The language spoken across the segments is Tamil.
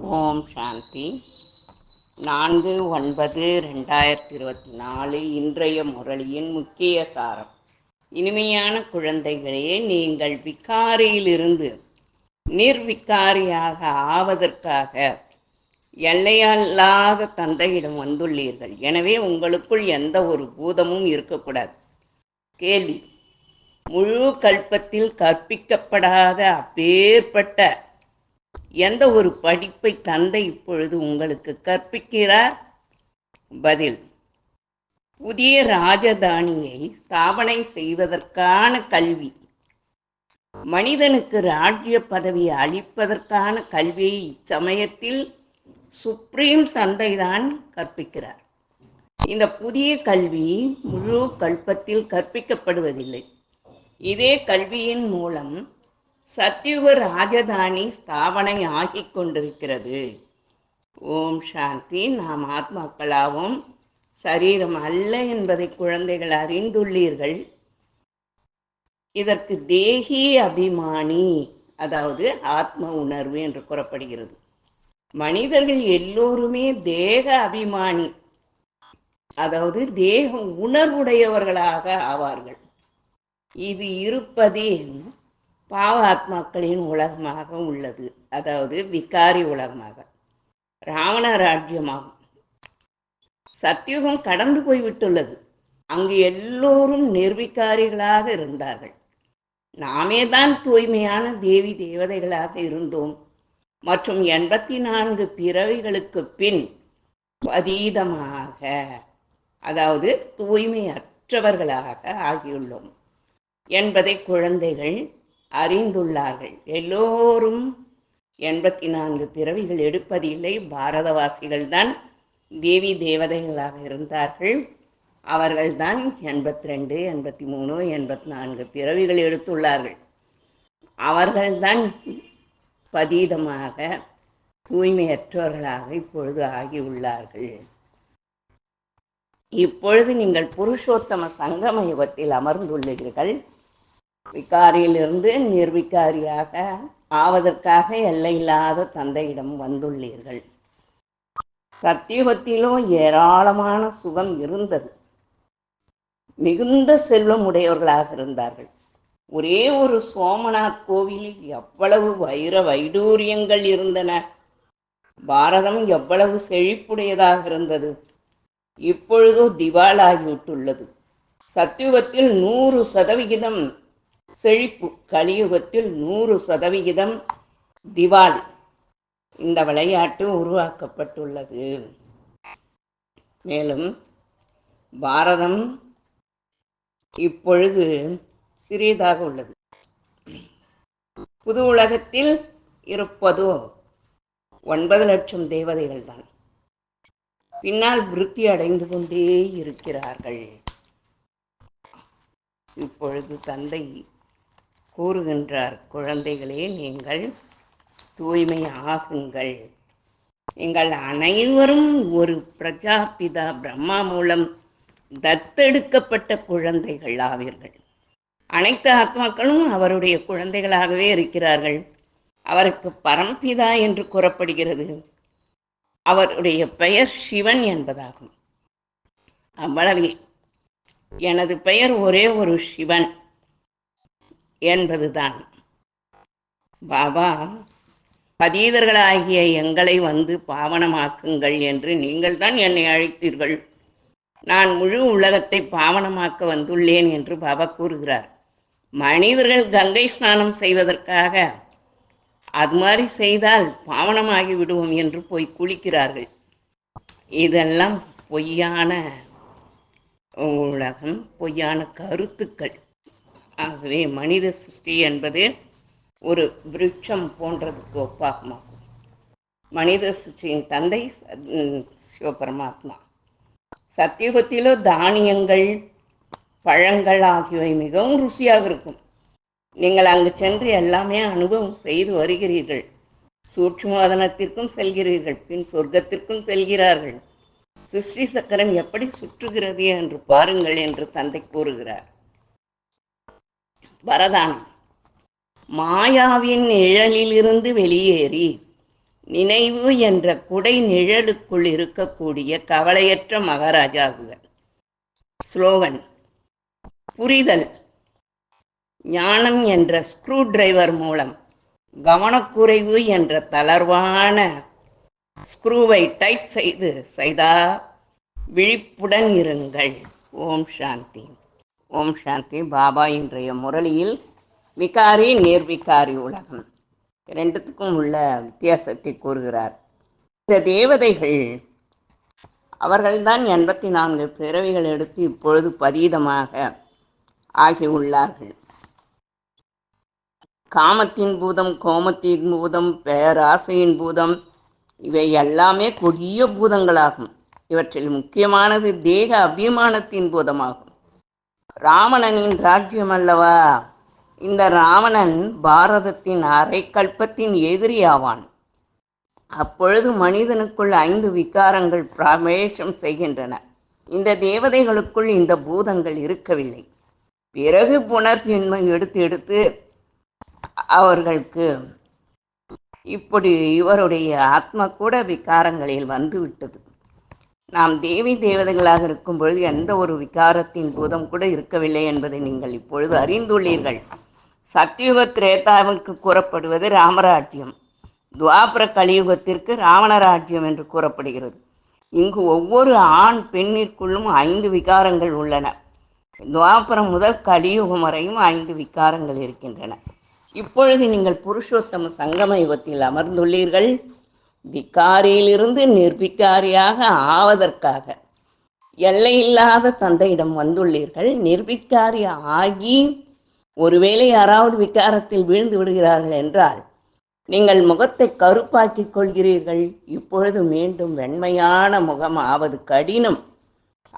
ஓம் சாந்தி. நான்கு ஒன்பது ரெண்டாயிரத்தி இருபத்தி நாலு இன்றைய முரளியின் முக்கிய சாரம். இனிமையான குழந்தைகளே நீங்கள் விக்காரியிலிருந்து நிர்விக்காரியாக ஆவதற்காக எல்லையல்லாத தந்தையிடம் வந்துள்ளீர்கள். எனவே உங்களுக்குள் எந்த ஒரு பூதமும் இருக்கக்கூடாது. கேள்வி. முழு கல்பத்தில் கற்பிக்கப்படாத அப்பேற்பட்ட எந்த ஒரு படிப்பை தந்தை இப்பொழுது உங்களுக்கு கற்பிக்கிறார்? பதில் புதிய ராஜதானியை ஸ்தாபனை செய்வதற்கான கல்வி. மனிதனுக்கு ராஜ்ய பதவி அளிப்பதற்கான கல்வியை இச்சமயத்தில் சுப்ரீம் தந்தைதான் கற்பிக்கிறார். இந்த புதிய கல்வி முழு கல்பத்தில் கற்பிக்கப்படுவதில்லை. இதே கல்வியின் மூலம் சத்யுக ராஜதானி ஸ்தாபனை ஆகி கொண்டிருக்கிறது. ஓம் சாந்தி நாம் ஆத்மாக்களாகவும் சரீரம் அல்ல என்பதை குழந்தைகள் அறிந்துள்ளீர்கள். இதற்கு தேகி அபிமானி அதாவது ஆத்ம உணர்வு என்று கூறப்படுகிறது. மனிதர்கள் எல்லோருமே தேக அபிமானி அதாவது தேக உணர்வுடையவர்களாக ஆவார்கள். இது இருப்பதே என்ன ஆத்மாக்களின் உலகமாக உள்ளது. அதாவது விகாரி உலகமாக. ராவண ராஜ்யமாகும். சத்தியுகம் கடந்து போய்விட்டுள்ளது. அங்கு எல்லோரும் நிர்விகாரிகளாக இருந்தார்கள். நாமே தான் தூய்மையான தேவி தேவதைகளாக இருந்தோம். மற்றும் எண்பத்தி நான்கு பிறவிகளுக்கு பின் பதீதமாக அதாவது தூய்மையற்றவர்களாக ஆகியுள்ளோம். என்பதை குழந்தைகள் அறிந்துள்ளார்கள். எல்லோரும் எண்பத்தி நான்கு பிறவிகள் எடுப்பதில்லை. பாரதவாசிகள்தான் தேவி தேவதைகளாக இருந்தார்கள். அவர்கள்தான் எண்பத்தி ரெண்டு எண்பத்தி மூணு எண்பத்தி நான்கு பிறவிகள் எடுத்துள்ளார்கள். அவர்கள்தான் பதீதமாக தூய்மையற்றவர்களாக இப்பொழுது ஆகியுள்ளார்கள். இப்பொழுது நீங்கள் புருஷோத்தம சங்கம யுகத்தில் அமர்ந்துள்ளீர்கள். விகாரியிலிருந்து நிர்விகாரியாக ஆவதற்காக எல்லையில்லாத தந்தையிடம் வந்துள்ளீர்கள். சத்தியுகத்திலும் ஏராளமான சுகம் இருந்தது. மிகுந்த செல்வம் உடையவர்களாக இருந்தார்கள். ஒரே ஒரு சோமநாத் கோவிலில் எவ்வளவு வைர வைடூரியங்கள் இருந்தன. பாரதம் எவ்வளவு செழிப்புடையதாக இருந்தது. இப்பொழுதோ திவாலாகிவிட்டுள்ளது. சத்தியுகத்தில் நூறு சதவிகிதம் செழிப்பு. கலியுகத்தில் நூறு சதவிகிதம் திவாலி. இந்த விளையாட்டு உருவாக்கப்பட்டுள்ளது. மேலும் பாரதம் இப்பொழுது சிறியதாக உள்ளது. புது உலகத்தில் இருப்பதோ? ஒன்பது லட்சம் தேவதைகள் தான். பின்னால் விருத்தி அடைந்து கொண்டே இருக்கிறார்கள். இப்பொழுது தந்தை கூறுகின்றார் குழந்தைகளே நீங்கள் தூய்மை ஆகுங்கள் நீங்கள் அனைவரும் ஒரு பிரஜாபிதா பிரம்மா மூலம் தத்தெடுக்கப்பட்ட குழந்தைகள் ஆவீர்கள். அனைத்து ஆத்மாக்களும் அவருடைய குழந்தைகளாகவே இருக்கிறார்கள். அவருக்கு பரம்பிதா என்று கூறப்படுகிறது. அவருடைய பெயர் சிவன் என்பதாகும். அவ்வளவே. எனது பெயர் ஒரே ஒரு சிவன். என்பதுதான். பாபா பதீதர்களாகிய எங்களை வந்து பாவனமாக்குங்கள் என்று நீங்கள் தான் என்னை அழைத்தீர்கள். நான் முழு உலகத்தை பாவனமாக்க வந்துள்ளேன் என்று பாபா கூறுகிறார். மனிதர்கள் கங்கை ஸ்நானம் செய்வதற்காக அது மாதிரி செய்தால் பாவனமாகி விடுவோம் என்று போய் குளிக்கிறார்கள். இதெல்லாம் பொய்யான உலகம் பொய்யான கருத்துக்கள். ஆகவே மனித சிருஷ்டி என்பது ஒரு விருட்சம் போன்றதுக்கு ஒப்பாகமாகும் மனித சிருஷ்டியின் தந்தை சிவபரமாத்மா. சத்தியுகத்திலோ தானியங்கள் பழங்கள் ஆகியவை மிகவும் ருசியாக இருக்கும். நீங்கள் அங்கு சென்று எல்லாமே அனுபவம் செய்து வருகிறீர்கள். சூட்சுமவதனத்திற்கும் செல்கிறீர்கள் பின் சொர்க்கத்திற்கும் செல்கிறார்கள். சிருஷ்டி சக்கரம் எப்படி சுற்றுகிறது என்று பாருங்கள் என்று தந்தை கூறுகிறார். வரதானம் மாயாவின் நிழலிலிருந்து வெளியேறி நினைவு என்ற குடை நிழலுக்குள் இருக்கக்கூடிய கவலையற்ற மகாராஜாவுகள். ஸ்லோகன் புரிதல். ஞானம் என்ற ஸ்க்ரூ டிரைவர் மூலம் கவனக்குறைவு என்ற தளர்வான ஸ்க்ரூவை டைட் செய்து செய்தா விழிப்புடன் இருங்கள். ஓம் சாந்தி. ஓம் சாந்தி பாபா இன்றைய முரளியில் விகாரி நிர்விகாரி உலகம். ரெண்டுத்துக்கும் உள்ள வித்தியாசத்தை கூறுகிறார். இந்த தேவதைகள் அவர்கள்தான் எண்பத்தி நான்கு பிறவிகள் எடுத்து இப்பொழுது பதீதமாக ஆகியுள்ளார்கள். காமத்தின் பூதம் கோமத்தின் பூதம் பேராசையின் பூதம் இவை எல்லாமே கொடிய பூதங்களாகும். இவற்றில் முக்கியமானது தேக அபிமானத்தின் பூதமாகும். ராவணனின் ராஜ்யம் அல்லவா இந்த ராவணன் பாரதத்தின் அரைக்கல்பத்தின் எதிரியாவான். அப்பொழுது மனிதனுக்குள் ஐந்து விகாரங்கள் பிரவேசம் செய்கின்றன. இந்த தேவதைகளுக்குள் இந்த பூதங்கள் இருக்கவில்லை. பிறகு புனர்ஜென்மம் எடுத்து எடுத்து அவர்களுக்கு இப்படி இவருடைய ஆத்மா கூட விகாரங்களில் வந்துவிட்டது. நாம் தேவி தேவதைகளாக இருக்கும் பொழுது எந்த ஒரு விகாரத்தின் பூதம் கூட இருக்கவில்லை என்பதை நீங்கள் இப்பொழுது அறிந்துள்ளீர்கள். சத்தியுக திரேதாவுக்கு கூறப்படுவது ராமராஜ்யம். துவாபர கலியுகத்திற்கு ராவணராஜ்யம் என்று கூறப்படுகிறது. இங்கு ஒவ்வொரு ஆண் பெண்ணிற்குள்ளும் ஐந்து விகாரங்கள் உள்ளன. துவாபரம் முதல் கலியுகம் வரையும் ஐந்து விகாரங்கள் இருக்கின்றன. இப்பொழுது நீங்கள் புருஷோத்தம சங்கம யுகத்தில் அமர்ந்துள்ளீர்கள். விகாரியிலிருந்து நிர்விகாரியாக ஆவதற்காக. எல்லையில்லாத தந்தையிடம் வந்துள்ளீர்கள். நிர்விகாரி ஆகி ஒருவேளை யாராவது விகாரத்தில் வீழ்ந்து விடுகிறார்கள் என்றால் நீங்கள் முகத்தை கருப்பாக்கிக் கொள்கிறீர்கள். இப்பொழுது மீண்டும் வெண்மையான முகம் ஆவது கடினம்.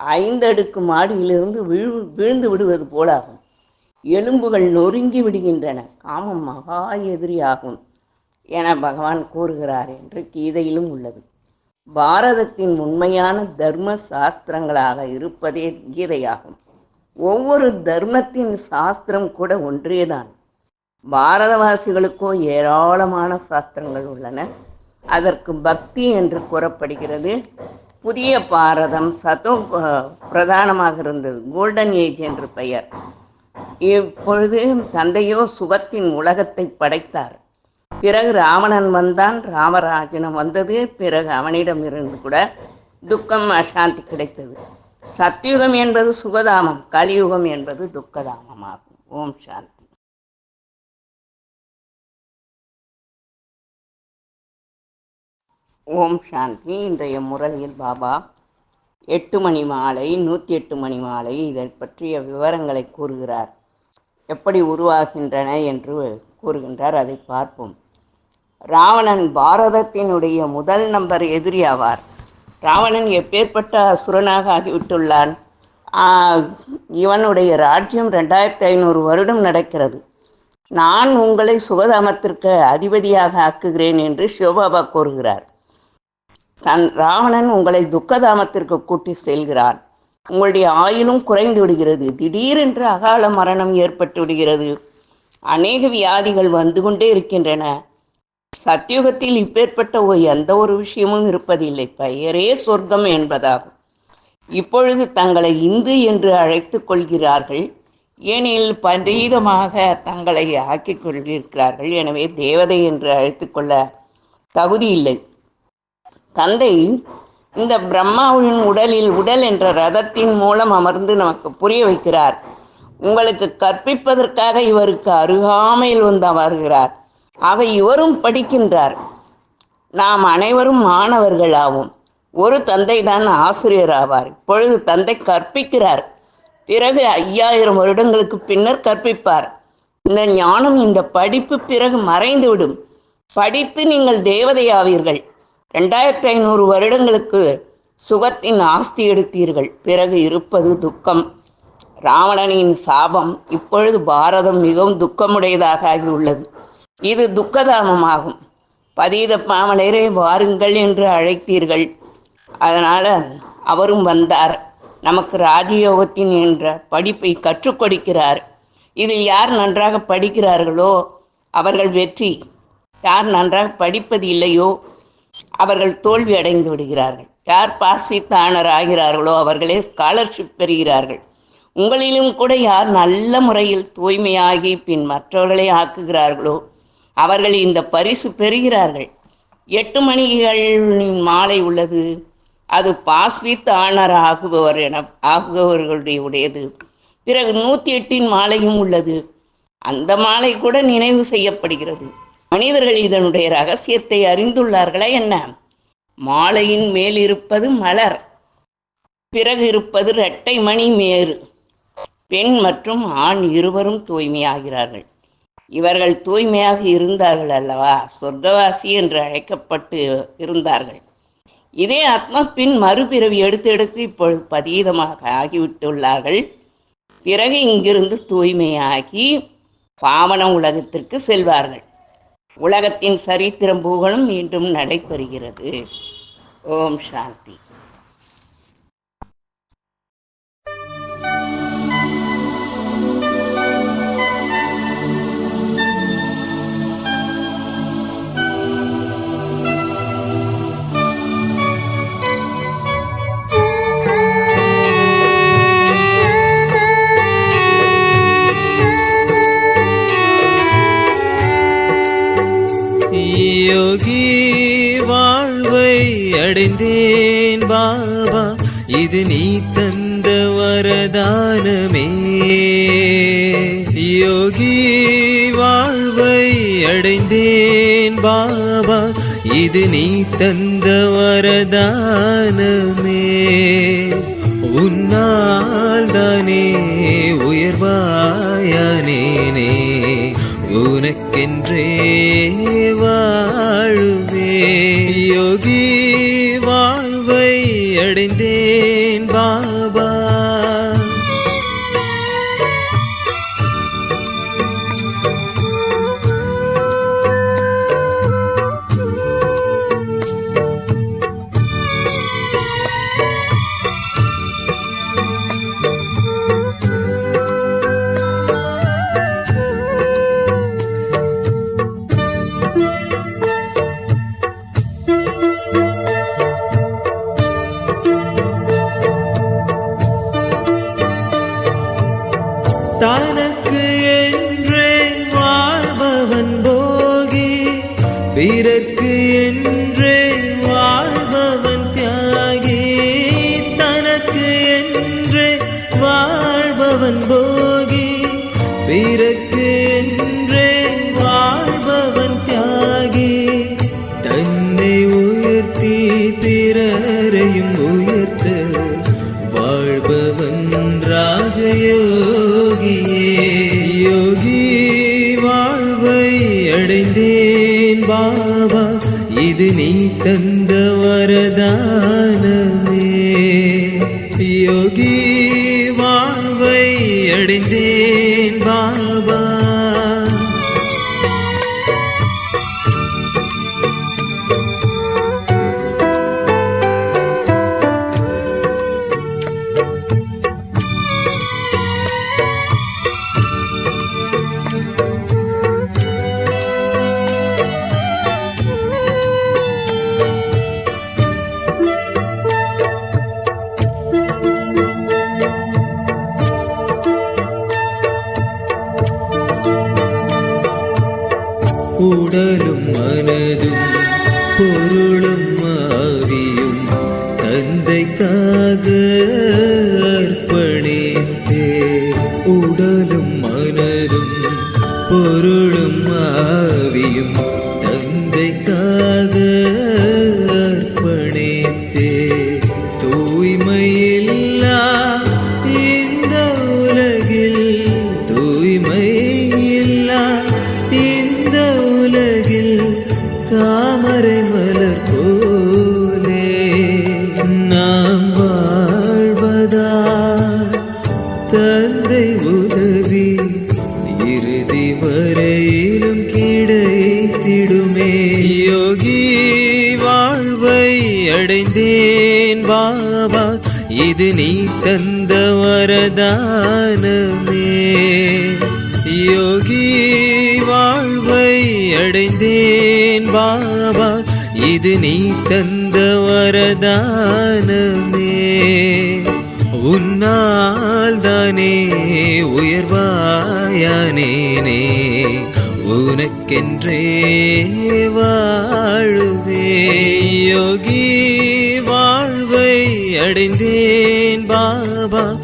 ஐந்தடுக்கு மாடியிலிருந்து விழு விழுந்து விடுவது போலாகும். எலும்புகள் நொறுங்கி விடுகின்றன. காமம் மகா எதிரியாகும். என பகவான் கூறுகிறார் என்று கீதையிலும் உள்ளது. பாரதத்தின் உண்மையான தர்ம சாஸ்திரங்களாக இருப்பதே கீதையாகும். ஒவ்வொரு தர்மத்தின் சாஸ்திரம் கூட ஒன்றேதான் பாரதவாசிகளுக்கோ ஏராளமான சாஸ்திரங்கள் உள்ளன. அதற்கு பக்தி என்று கூறப்படுகிறது. புதிய பாரதம் சதோ பிரதானமாக இருந்தது. கோல்டன் ஏஜ் என்று பெயர். இப்பொழுது தந்தையோ சுகத்தின் உலகத்தை படைத்தார். பிறகு ராவணன் வந்தான். ராமராஜனம் வந்தது. பிறகு அவனிடம் இருந்து கூட துக்கம் அசாந்தி கிடைத்தது. சத்யுகம் என்பது சுகதாமம். கலியுகம் என்பது துக்கதாமமாகும். ஓம் சாந்தி. ஓம் சாந்தி. இன்றைய முரளியில் பாபா எட்டு மணி மாலை நூற்றி எட்டு மணி மாலை இதை பற்றிய விவரங்களை கூறுகிறார். எப்படி உருவாகின்றன என்று கூறுகின்றார். அதை பார்ப்போம். ராவணன் பாரதத்தினுடைய முதல் நம்பர் எதிரி ஆவார் ராவணன் எப்பேற்பட்ட அசுரனாக ஆகிவிட்டுள்ளான்? இவனுடைய ராஜ்யம் ரெண்டாயிரத்தி ஐநூறு வருடம் நடக்கிறது. நான் உங்களை சுகதாமத்திற்கு அதிபதியாக ஆக்குகிறேன் என்று சிவபாபா கூறுகிறார். தன் ராவணன் உங்களை துக்கதாமத்திற்கு கூட்டி செல்கிறான். உங்களுடைய ஆயுளும் குறைந்து விடுகிறது. திடீரென்று அகால மரணம் ஏற்பட்டு விடுகிறது. அநேக வியாதிகள் வந்து கொண்டே இருக்கின்றன. சத்தியுகத்தில் இப்பேற்பட்ட ஒரு எந்த ஒரு விஷயமும் இருப்பதில்லை. பெயரே சொர்க்கம் என்பதாகும். இப்பொழுது தங்களை இந்து என்று அழைத்து கொள்கிறார்கள். ஏனெனில் பதீதமாக தங்களை ஆக்கிக் கொண்டிருக்கிறார்கள். எனவே தேவதை என்று அழைத்து கொள்ள தகுதி இல்லை. தந்தை இந்த பிரம்மாவின் உடலில் உடல் என்ற ரதத்தின் மூலம் அமர்ந்து நமக்கு புரிய வைக்கிறார். உங்களுக்கு கற்பிப்பதற்காக இவருக்கு அருகாமையில் வந்து அமர்கிறார். ஆக இவரும் படிக்கின்றார். நாம் அனைவரும் மாணவர்கள் ஆவோம் ஒரு தந்தை தான் ஆசிரியர் ஆவார் இப்பொழுது தந்தை கற்பிக்கிறார். பிறகு ஐயாயிரம் வருடங்களுக்கு பின்னர் கற்பிப்பார். இந்த ஞானம் இந்த படிப்பு பிறகு மறைந்துவிடும். படித்து நீங்கள் தேவதையாவீர்கள். ரெண்டாயிரத்தி ஐநூறு வருடங்களுக்கு சுகத்தின் ஆஸ்தி எடுத்தீர்கள். பிறகு இருப்பது துக்கம். ராவணனின் சாபம் இப்பொழுது பாரதம் மிகவும் துக்கமுடையதாக ஆகியுள்ளது. இது துக்கதாமமாகும். பதீத பாவனரை வாருங்கள் என்று அழைத்தீர்கள். அதனால் அவரும் வந்தார். நமக்கு ராஜயோகத்தின் என்ற படிப்பை கற்றுக் கொடுக்கிறார். இதில் யார் நன்றாக படிக்கிறார்களோ அவர்கள் வெற்றி. யார் நன்றாக படிப்பது இல்லையோ அவர்கள் தோல்வி அடைந்து விடுகிறார்கள். யார் பாஸ் ஆனர் ஆகிறார்களோ அவர்களே ஸ்காலர்ஷிப் பெறுகிறார்கள். உங்களிலும் கூட யார் நல்ல முறையில் தூய்மையாகி பின் மற்றவர்களை ஆக்குகிறார்களோ அவர்கள் இந்த பரிசு பெறுகிறார்கள். எட்டு மணிகளின் மாலை உள்ளது. அது பாஸ்வித் ஆனர் ஆகுபவர் என ஆகுபவர்களுடைய உடையது. பிறகு நூற்றி எட்டின் மாலையும் உள்ளது. அந்த மாலை கூட நினைவு செய்யப்படுகிறது. மனிதர்கள் இதனுடைய ரகசியத்தை அறிந்துள்ளார்களா என்ன? மாலையின் மேல் இருப்பது மலர் பிறகு இருப்பது இரட்டை மணி மேறு பெண் மற்றும் ஆண் இருவரும் தூய்மையாகிறார்கள். இவர்கள் தூய்மையாக இருந்தார்கள் அல்லவா? சொர்க்கவாசி என்று அழைக்கப்பட்டு இருந்தார்கள். இதே ஆத்மா பின் மறுபிறவி எடுத்து எடுத்து இப்பொழுது பதீதமாக ஆகிவிட்டுள்ளார்கள். பிறகு இங்கிருந்து தூய்மையாகி பாவன உலகத்திற்கு செல்வார்கள். உலகத்தின் சரித்திரம் புகழும் மீண்டும் நடைபெறுகிறது. ஓம் சாந்தி. வந்தேன் பாபா இது நீ தந்த வரதானமே. யோகி வாழ்வை அடைந்தேன் பாபா இது நீ தந்த வரதானமே. உன்னால் தானே உயர்வாயானேனே உனக்கென்றே வாழுவே யோகி வரதானமே யோகி வாழ்வை அடைந்தே. കൂടലും മനതും പൊരുളും அடைந்தேன் பாபா இது நீ தந்த வரதானமே. யோகி வாழ்வை அடைந்தேன் பாபா இது நீ தந்த வரதானமே. உன்னால் தானே உயர்வாயானேனே உனக்கென்றே வாழுவே யோகி வாழ்வை அடைந்தேன் பாபா.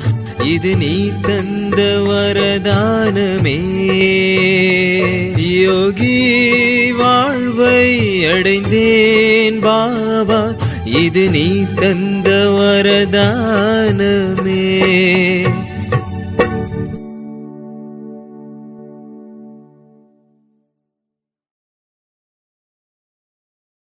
இது நீ தந்த வரதானமே. யோகி வாழ்வை அடைந்தேன் பாபா. இது நீ தந்த வரதானமே.